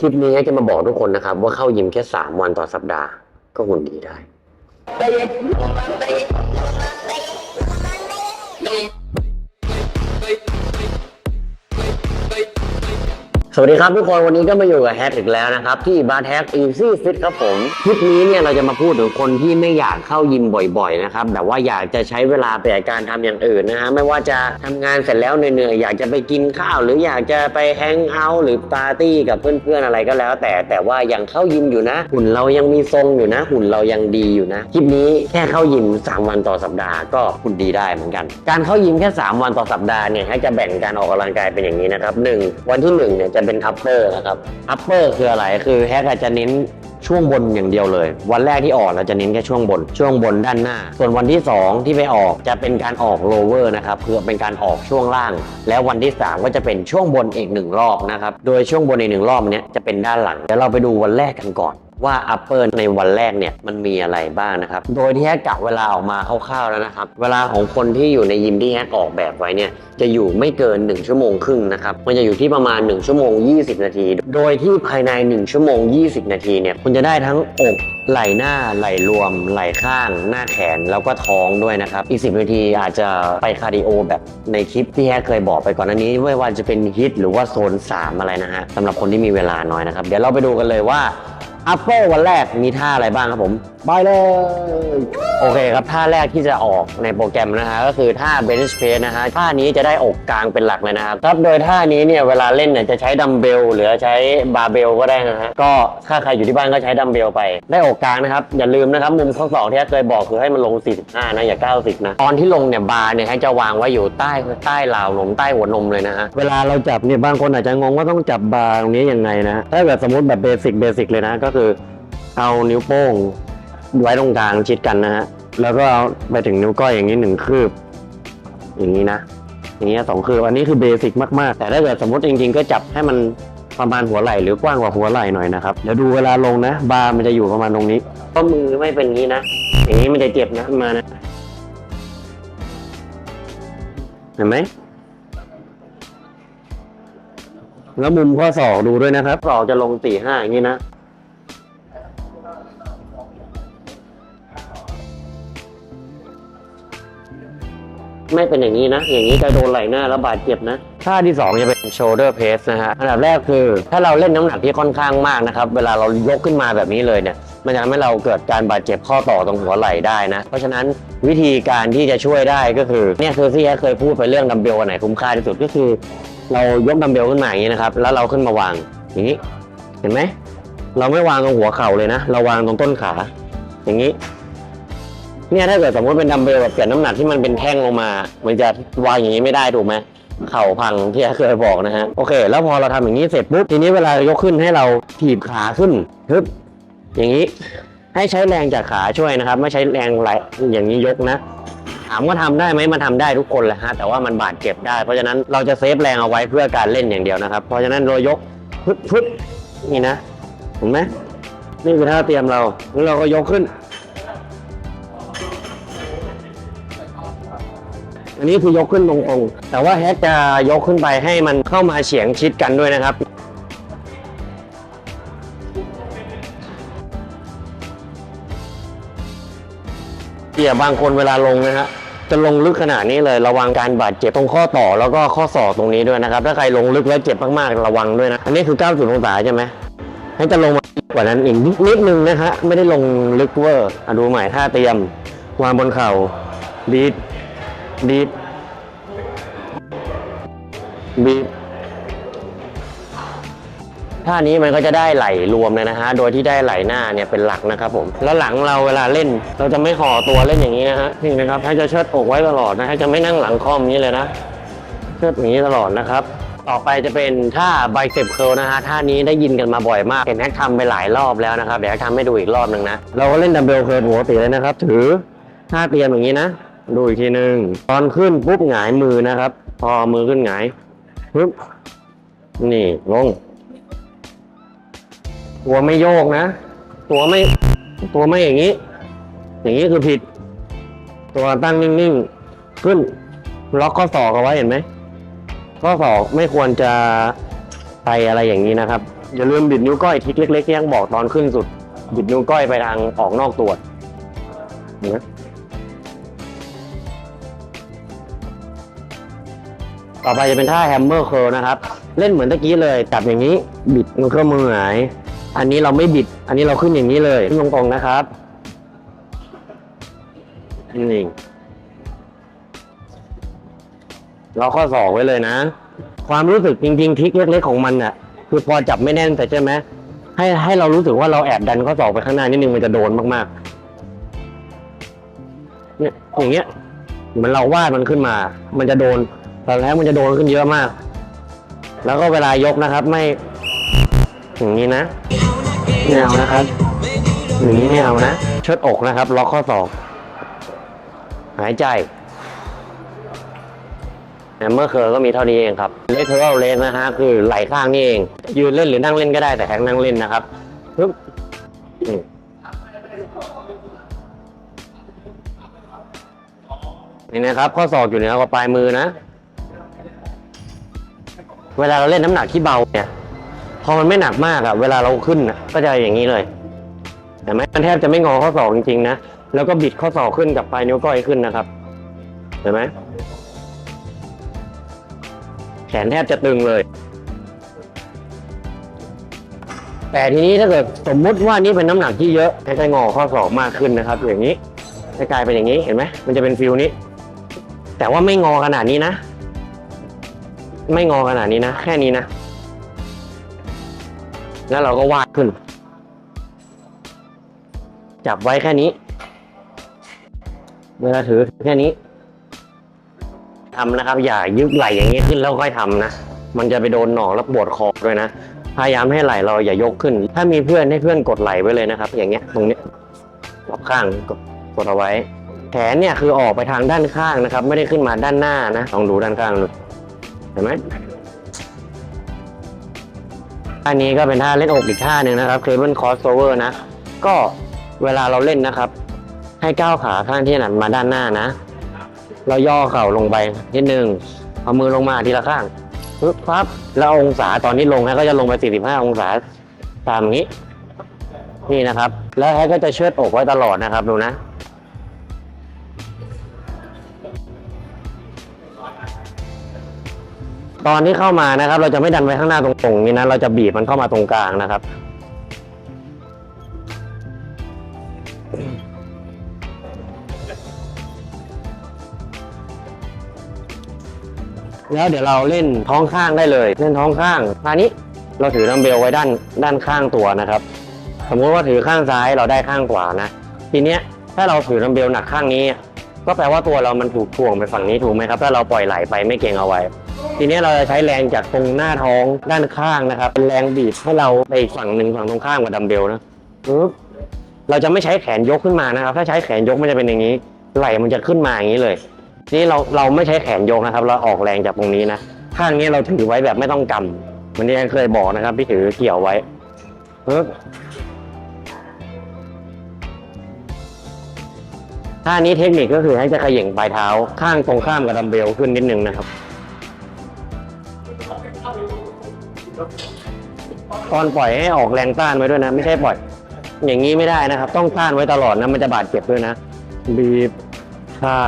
คลิปนี้จะมาบอกทุกคนนะครับ ว่าเข้ายิมแค่ 3 วันต่อสัปดาห์ก็หุ่นดีได้ สวัสดีครับทุกคนวันนี้ก็มาอยู่กับแฮทอีกแล้วนะครับ ที่บาร์แท็กอีซี่ฟิตครับผมคลิปนี้เนี่ยเราจะมาพูดถึงคนที่ไม่อยากเข้ายิมบ่อยๆนะครับแต่ว่าอยากจะใช้เวลาไปกับการทำอย่างอื่นนะฮะไม่ว่าจะทำงานเสร็จแล้วเหนื่อยๆอยากจะไปกินข้าว หรืออยากจะไปแฮงเอาท์หรือปาร์ตี้กับเพื่อนๆอะไรก็แล้ว แต่แต่ว่ายังเข้ายิมอยู่นะ หุ่นเรายังมีทรงอยู่นะ หุ่นเรายังดีอยู่นะคลิปนี้แค่เข้ายิม 3 วันต่อสัปดาห์ก็หุ่นดีได้เหมือนกัน การเข้ายิมแค่ 3 วันต่อสัปดาห์เนี่ยให้จะแบ่งการออกกำลังกายเป็นอย่างนี้นะครับหวันที่หนึ่งเนี่ยจะเป็นอัปเปอร์นะครับอัปเปอร์คืออะไรคือแฮกอาจจะเน้นช่วงบนอย่างเดียวเลย วันแรกที่ออกเราจะเน้นแค่ช่วงบน ช่วงบนด้านหน้า ส่วนวันที่ 2 ที่ไปออกจะเป็นการออกโลเวอร์นะครับคือเป็นการออกช่วงล่าง แล้ววันที่ 3 ก็จะเป็นช่วงบนอีกหนึ่งรอบนะครับโดยช่วงบนอีกหนึ่งรอบเนี้ยจะเป็นด้านหลังเดี๋ยวเราไปดูวันแรกกันก่อน ว่า upper ในวันแรกเนี่ยมันมีอะไรบ้างนะครับ โดยที่แฮกกะเวลาออกมาคร่าวๆแล้วนะครับ เวลาของคนที่อยู่ในยิมที่แฮกออกแบบไว้เนี่ยจะอยู่ไม่เกิน 1 ชั่วโมงครึ่งนะครับ มันจะอยู่ที่ประมาณ 1 ชั่วโมง 20 นาที โดยที่ภายใน 1 ชั่วโมง 20 นาทีเนี่ยคุณจะได้ทั้งอกไหล่หน้าไหล่รวม ไหล่ข้าง หน้าแขนแล้วก็ท้องด้วยนะครับ อีก 10 นาทีอาจจะไปคาร์ดิโอแบบในคลิปที่แฮกเคยบอกไปก่อนหน้านี้ไม่ว่าจะเป็นฮิตหรือว่าโซน 3 อะไรนะฮะสำหรับคนที่มีเวลาน้อยนะครับ เดี๋ยวเราไปดูกันเลยว่า อัปเปอร์วันแรกมีท่าอะไรบ้างครับผม ไปเลย โอเคครับท่าแรกที่จะออกในโปรแกรมนะฮะก็คือท่า bench press นะฮะท่านี้จะได้อกกลางเป็นหลักเลยนะครับครับโดยท่านี้เนี่ยเวลาเล่นเนี่ยจะใช้ดัมเบลหรือใช้บาร์เบลก็ได้นะฮะก็ถ้าใครอยู่ที่บ้านก็ใช้ดัมเบลไป ได้อกกลางนะครับ อย่าลืมนะครับมุมข้อศอกที่เคยบอกคือให้มันลง 45 นะ อย่า 90 นะ ตอนที่ลงเนี่ยบาร์เนี่ยให้จะวางไว้อยู่ใต้ใต้ราวนมใต้หัวนมเลยนะฮะเวลาเราจับเนี่ยบางคนอาจจะงงว่าต้องจับบาร์ตรงนี้ยังไงนะถ้าแบบสมมติแบบเบสิกเบสิกเลยนะก็คือเอานิ้วโป้ง ไว้ตรงกลางชิดกันนะฮะ แล้วก็เอาไปถึงนิ้วก้อยอย่างนี้หนึ่งคืบ อย่างนี้นะ อย่างนี้ยสองคืบอันนี้คือเบสิกมากๆ แต่ถ้าเกิดสมมติจริง ๆ ก็จับให้มันประมาณหัวไหล่หรือกว้างกว่าหัวไหล่หน่อยนะครับ เดี๋ยวดูเวลาลงนะ บาร์มันจะอยู่ประมาณตรงนี้ก็มือไม่เป็นงนี้นะ อย่างนี้มันจะเจ็บนะมานะ เห็นไหมแล้วมุมข้อศอกดูด้วยนะครับศอกจะลงสี่ห้าอย่างนี้นะ ไม่เป็นอย่างนี้นะ อย่างนี้จะโดนไหล่หน้าแล้วบาดเจ็บนะ ท่าที่สองจะเป็น shoulder press นะฮะ อันดับแรกคือ ถ้าเราเล่นน้ำหนักที่ค่อนข้างมากนะครับ เวลาเรายกขึ้นมาแบบนี้เลยเนี่ย มันจะทำให้เราเกิดการบาดเจ็บข้อต่อตรงหัวไหล่ได้นะ เพราะฉะนั้นวิธีการที่จะช่วยได้ก็คือ เนี่ยคือที่แอเคยพูดไปเรื่องดัมเบลอันไหนคุ้มค่าที่สุดก็คือ เรายกดัมเบลขึ้นมาอย่างนี้นะครับ แล้วเราขึ้นมาวางอย่างนี้ เห็นไหม เราไม่วางตรงหัวเข่าเลยนะ เราวางตรงต้นขา อย่างนี้ เนี่ยถ้าเกิดสมมติเป็นดัมเบลแบบเปลี่ยนน้ำหนักที่มันเป็นแท่งลงมา มันจะวางอย่างนี้ไม่ได้ถูกไหมเข่าพังที่เคยบอกนะฮะโอเค แล้วพอเราทำอย่างนี้เสร็จปุ๊บทีนี้เวลายกขึ้นให้เราถีบขาขึ้นฮึบอย่างนี้ให้ใช้แรงจากขาช่วยนะครับ ไม่ใช้แรงไหลอย่างนี้ยกนะ ถามว่าทำได้ไหมมันทำได้ทุกคนแหละฮะแต่ว่ามันบาดเจ็บได้ เพราะฉะนั้นเราจะเซฟแรงเอาไว้เพื่อการเล่นอย่างเดียวนะครับ เพราะฉะนั้นเรายกพึบพึบนี่นะเห็นไหมนี่คือท่าเตรียมเราแล้วเราก็ยกขึ้น อันนี้คือยกขึ้นตรงๆ แต่ว่าแฮกจะยกขึ้นไปให้มันเข้ามาเฉียงชิดกันด้วยนะครับ เกี่ยบางคนเวลาลงนะฮะจะลงลึกขนาดนี้เลยระวังการบาดเจ็บตรงข้อต่อแล้วก็ข้อศอกตรงนี้ด้วยนะครับ ถ้าใครลงลึกแล้วเจ็บมากๆระวังด้วยนะ อันนี้คือ 90องศาใช่ไหมให้จะลงมากว่านั้นอีกนิดนึงนะฮะไม่ได้ลงลึกเวอร์อะดูใหม่ท่าเตรียม วางบนเข่าดีด ดีดบีบท่านี้มันก็จะได้ไหลรวมเลยนะฮะ โดยที่ได้ไหลหน้าเนี่ยเป็นหลักนะครับผม แล้วหลังเราเวลาเล่น เราจะไม่ห่อตัวเล่นอย่างนี้นะฮะ นี่นะครับ ให้จะเชิดอกไว้ตลอดนะ ให้จะไม่นั่งหลังคอมนี้เลยนะ เชิดอย่างนี้ตลอดนะครับ ต่อไปจะเป็นท่าไบเซปเคิลนะฮะ ท่านี้ได้ยินกันมาบ่อยมาก เห็นแฮกทำไปหลายรอบแล้วนะครับ เดี๋ยวแฮกทำให้ดูอีกรอบหนึ่งนะ เราก็เล่นดัมเบลเคิร์ปกติเลยนะครับ ถือท่าเตรียมอย่างนี้นะ ดูอีกทีหนึ่งตอนขึ้นปุ๊บหงายมือนะครับ พอมือขึ้นหงายปุ๊บนี่ลง ตัวไม่โยกนะ ตัวไม่ ตัวไม่อย่างนี้ อย่างนี้คือผิด ตัวตั้งนิ่งๆ ขึ้น ล็อกข้อศอกเอาไว้เห็นไหมข้อศอกไม่ควรจะไปอะไรอย่างนี้นะครับ อย่าลืมบิดนิ้วก้อยทิกเล็กๆที่ยังบอกตอนขึ้นสุด บิดนิ้วก้อยไปทางออกนอกตัวเห็นไต่อไปจะเป็นท่าแฮมเมอร์เคิลนะครับ เล่นเหมือนตะกี้เลยจับอย่างนี้ บิดมันก็มือหงาย อันนี้เราไม่บิด อันนี้เราขึ้นอย่างนี้เลยขึ้นตรงๆนะครับนี่เราข้อศอกไว้เลยนะ ความรู้สึกจริง ๆทริกเล็กๆของมันน่ะ คือพอจับไม่แน่นแต่ใช่ไหมให้ให้เรารู้สึกว่าเราแอบดันข้อศอกไปข้างหน้านิดนึงมันจะโดนมากๆ เนี่ยอย่างเงี้ยเหมือนเราวาดมันขึ้นมา มันจะโดน ตอนแรกมันจะโดนขึ้นเยอะมาก แล้วก็เวลายกนะครับ ไม่อย่างนี้นะไม่เอานะครับอย่างนี้ไม่เอานะเชิดอกนะครับ ล็อกข้อศอกหายใจแฮมเมอร์เคอร์ก็มีเท่านี้เองครับเลเทอรัลเลนนะฮะคือไหลข้างนี่เอง ยืนเล่นหรือนั่งเล่นก็ได้แต่แฮงนั่งเล่นนะครับปึ๊บนี่นะครับ ข้อศอกอยู่เหนือกว่าปลายมือนะ เวลาเราเล่นน้ำหนักที่เบาเนี่ย พอมันไม่หนักมากอะเวลาเราขึ้นอะก็จะอย่างนี้เลยเห็นไหมมันแทบจะไม่งอข้อศอกจริงๆนะ แล้วก็บิดข้อศอกขึ้นกับปลายนิ้วก้อยขึ้นนะครับ เห็นไหมแขนแทบจะตึงเลย แต่ทีนี้ถ้าเกิดสมมุติว่านี่เป็นน้ำหนักที่เยอะให้จะงอข้อศอกมากขึ้นนะครับ อย่างนี้จะกลายเป็นอย่างนี้เห็นไหมมันจะเป็นฟิลนี้ แต่ว่าไม่งอขนาดนี้นะ ไม่งอขนาดนี้นะ แค่นี้นะ แล้วเราก็วาดขึ้น จับไว้แค่นี้ เวลาถือแค่นี้ทำนะครับ อย่ายึกไหลอย่างนี้ขึ้นแล้วค่อยทำนะ มันจะไปโดนหนอกแล้วปวดคอด้วยนะ พยายามให้ไหลเราอย่ายกขึ้น ถ้ามีเพื่อนให้เพื่อนกดไหลไว้เลยนะครับ อย่างเงี้ยตรงเนี้ยรอบข้างกดกดเอาไว้ แขนเนี่ยคือออกไปทางด้านข้างนะครับ ไม่ได้ขึ้นมาด้านหน้านะลองดูด้านข้างดู ห็นไหมท่านี้ก็เป็นท่าเล่นอกอีกท่าหนึ่งนะครับเคเบิลคอสโอเวอร์นะ ก็เวลาเราเล่นนะครับ ให้ก้าวขาข้างที่ถนัดมาด้านหน้านะ เราย่อเข่าลงไปนิดนึงเอามือลงมาทีละข้างปึ๊บปั๊บแล้วองศาตอนที่ลงฮะก็จะลงไป 45 องศาตามนี้ นี่นะครับ แล้วแฮก็จะเชิดอกไว้ตลอดนะครับดูนะ ตอนที่เข้ามานะครับ เราจะไม่ดันไปข้างหน้าตรงๆนี้นะเราจะบีบมันเข้ามาตรงกลางนะครับ แล้วเดี๋ยวเราเล่นท้องข้างได้เลย เล่นท้องข้างคราวนี้เราถือดัมเบลไว้ด้านด้านข้างตัวนะครับ สมมติว่าถือข้างซ้ายเราได้ข้างขวานะ ทีเนี้ยถ้าเราถือดัมเบลหนักข้างนี้ ก็แปลว่าตัวเรามันถูกถ่วงไปฝั่งนี้ถูกไหมครับ ถ้าเราปล่อยไหลไปไม่เก่งเอาไว้ ทีนี้เราจะใช้แรงจากตรงหน้าท้องด้านข้างนะครับเป็นแรงบีบให้เราไปอีกฝั่งหนึ่งฝั่งตรงข้ามกับดัมเบลนะปึ๊บเราจะไม่ใช้แขนยกขึ้นมานะครับ ถ้าใช้แขนยกมันจะเป็นอย่างนี้ ไหล่มันจะขึ้นมาอย่างนี้เลย นี่เราเราไม่ใช้แขนยกนะครับ เราออกแรงจากตรงนี้นะข้างนี้เราถือไว้แบบไม่ต้องกำเหมือนที่แอนเคยบอกนะครับ พี่ถือเกี่ยวไว้ปึ๊บท่านี้เทคนิคก็คือให้จะเขย่งปลายเท้าข้างตรงข้ามกับดัมเบลขึ้นนิดนึงนะครับ ตอนปล่อยให้ออกแรงต้านไว้ด้วยนะ ไม่ใช่ปล่อย อย่างนี้ไม่ได้นะครับ ต้องต้านไว้ตลอดนะมันจะบาดเจ็บด้วยนะบีบใช่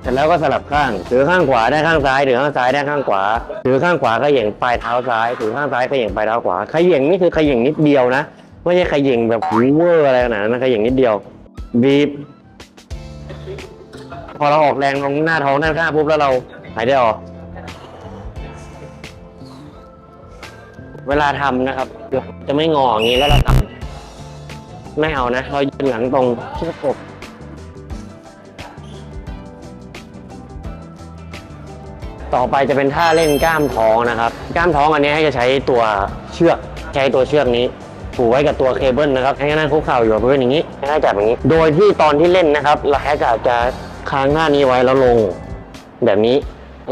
เสร็จแล้วก็สลับข้าง ถือข้างขวาได้ข้างซ้าย ถือข้างซ้ายได้ข้างขวา ถือข้างขวาขย่งปลายเท้าซ้าย ถือข้างซ้ายขย่งปลายเท้าขวาขย่งนี่คือขย่งนิดเดียวนะ ไม่ใช่ขย่งแบบหูเวอร์อะไรขนาดนั้นนะขย่งนิดเดียว บีบ พอเราออกแรงลงหน้าท้องด้านข้างปุ๊บแล้วเราหายใจออก เวลาทำนะครับ จะไม่งออย่างนี้แล้วเราทำไม่เอานะ เรายืนหลังตรงชือกอกต่อไปจะเป็นท่าเล่นกล้ามท้องนะครับ กล้ามท้องอันนี้ให้จะใช้ตัวเชือก ใช้ตัวเชือกนี้ผูกไว้กับตัวเคเบิลนะครับให้นั่งคุกเข่าอยู่กับพื้นอย่างนี้ให้จับอย่างนี้ โดยที่ตอนที่เล่นนะครับ เราแค่จะค้างหน้านี้ไว้แล้วลง แบบนี้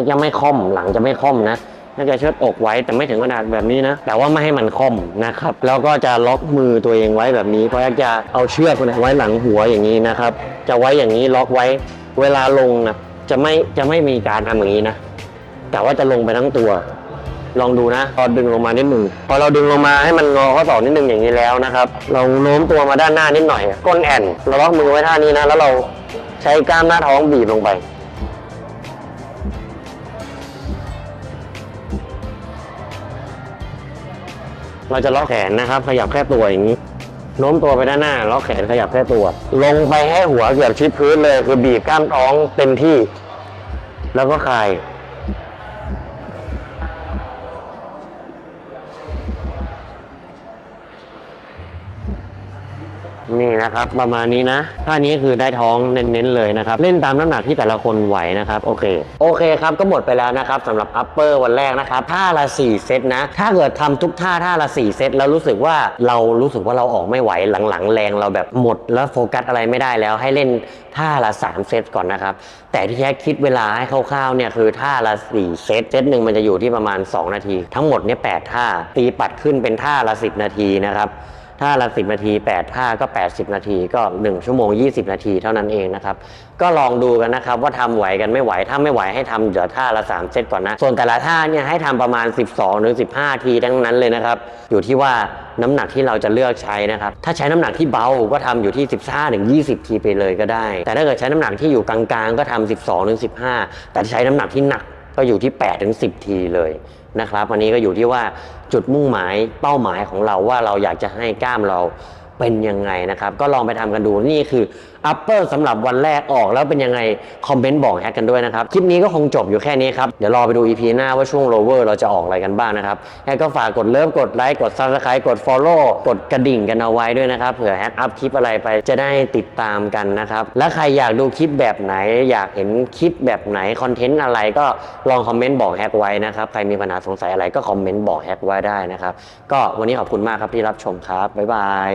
จะไม่ค่อมหลังจะไม่ค่อมนะ น่าจะเชิดอกไว้แต่ไม่ถึงขนาดแบบนี้นะ แต่ว่าไม่ให้มันค่อมนะครับ แล้วก็จะล็อกมือตัวเองไว้แบบนี้ เพราะจะเอาเชือกเนี่ยไว้หลังหัวอย่างนี้นะครับ จะไว้อย่างนี้ล็อกไว้ เวลาลงนะจะไม่จะไม่มีการทำอย่างนี้นะแต่ว่าจะลงไปทั้งตัว ลองดูนะพอดึงลงมานิดหนึ่งพอเราดึงลงมาให้มันงอข้อศอกนิดหนึ่งอย่างนี้แล้วนะครับ เราโน้มตัวมาด้านหน้านิดหน่อยก้นแอนเราล็อกมือไว้ท่านี้นะ แล้วเราใช้กล้ามหน้าท้องบีบลงไป เราจะล็อกแขนนะครับ ขยับแค่ตัวอย่างนี้โน้มตัวไปด้านหน้าล็อกแขนขยับแค่ตัว ลงไปให้หัวเกือบชิดพื้นเลย คือบีบกล้ามท้องเต็มที่ แล้วก็คลาย นี่นะครับ ประมาณนี้นะท่านี้คือได้ท้องเน้นๆเลยนะครับ เล่นตามน้ำหนักที่แต่ละคนไหวนะครับ โอเค โอเคครับก็หมดไปแล้วนะครับสำหรับ upper วันแรกนะครับท่าละ 4 เซตนะ ถ้าเกิดทำทุกท่าท่าละ 4 เซตแล้วรู้สึกว่าเรารู้สึกว่าเราออกไม่ไหวหลังๆ แรงเราแบบหมดแล้วโฟกัสอะไรไม่ได้แล้วให้เล่นท่าละ 3 เซตก่อนนะครับแต่ที่แท้คิดเวลาให้คร่าวๆเนี่ยคือท่าละ 4 เซตเซตหนึ่งมันจะอยู่ที่ประมาณ 2 นาที ทั้งหมดเนี่ย8ท่าตีปัดขึ้นเป็นท่าละ 10 นาทีนะครับ ท่าละ10นาที8ท่าก็ 80 นาทีก็ 1 ชั่วโมง 20 นาทีเท่านั้นเองนะครับ ก็ลองดูกันนะครับว่าทำไหวกันไม่ไหว ถ้าไม่ไหวให้ทำเดี๋ยวท่าละ 3 เซตก่อนนะ ส่วนแต่ละท่าเนี่ยให้ทำประมาณ 12 หรือ 15 ทีทั้งนั้นเลยนะครับ อยู่ที่ว่าน้ำหนักที่เราจะเลือกใช้นะครับ ถ้าใช้น้ำหนักที่เบาก็ทำอยู่ที่ 15ถึง20 ทีไปเลยก็ได้ แต่ถ้าเกิดใช้น้ำหนักที่อยู่กลางๆ ก็ทำ12ถึง15 แต่ใช้น้ำหนักที่หนัก ก็อยู่ที่8ถึง10ทีเลยนะครับอันนี้ก็อยู่ที่ว่าจุดมุ่งหมายเป้าหมายของเราว่าเราอยากจะให้กล้ามเราเป็นยังไงนะครับ ก็ลองไปทำกันดูนี่คือ upper สำหรับวันแรกออกแล้วเป็นยังไง คอมเมนต์บอกแฮกกันด้วยนะครับ คลิปนี้ก็คงจบอยู่แค่นี้ครับ เดี๋ยวรอไปดู EP หน้าว่าช่วง lower เราจะออกอะไรกันบ้างนะครับแฮกก็ฝากกดเลิฟกดไลค์กด subscribe กด follow กดกระดิ่งกันเอาไว้ด้วยนะครับเผื่อแฮกอัพคลิปอะไรไปจะได้ติดตามกันนะครับและใครอยากดูคลิปแบบไหน อยากเห็นคลิปแบบไหนคอนเทนต์อะไรก็ลองคอมเมนต์บอกแฮกไว้นะครับใครมีปัญหาสงสัยอะไรก็คอมเมนต์บอกแฮกไว้ได้นะครับก็วันนี้ขอบคุณมากครับที่รับชมครับบ๊ายบาย